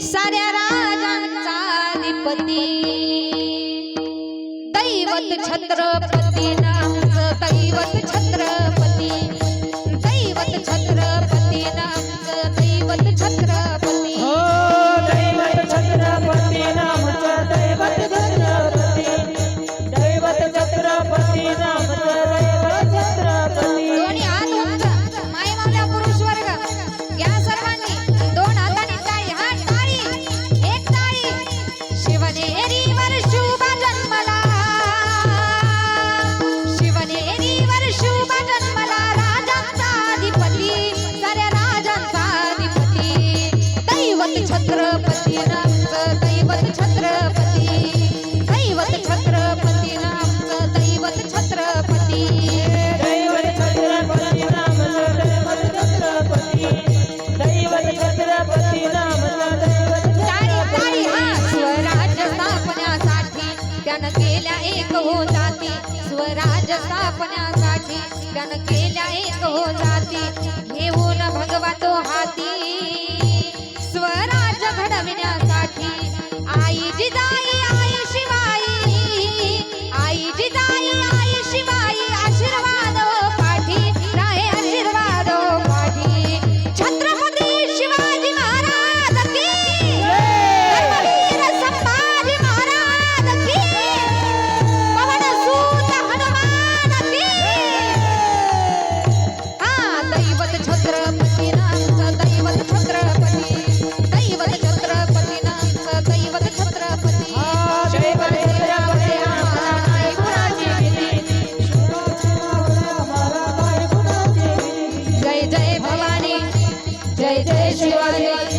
साऱ्या राजांचा अधिपती. दैवत छत्रपती नामच दैवत गण केल्या एक हो जाती. स्वराज स्थापण्यासाठी गण केल्या एक हो जाती. घेऊन भगवतो हाती. स्वराज घडविण्यासाठी आई जिजाई जय भवानी जय जय शिवाजी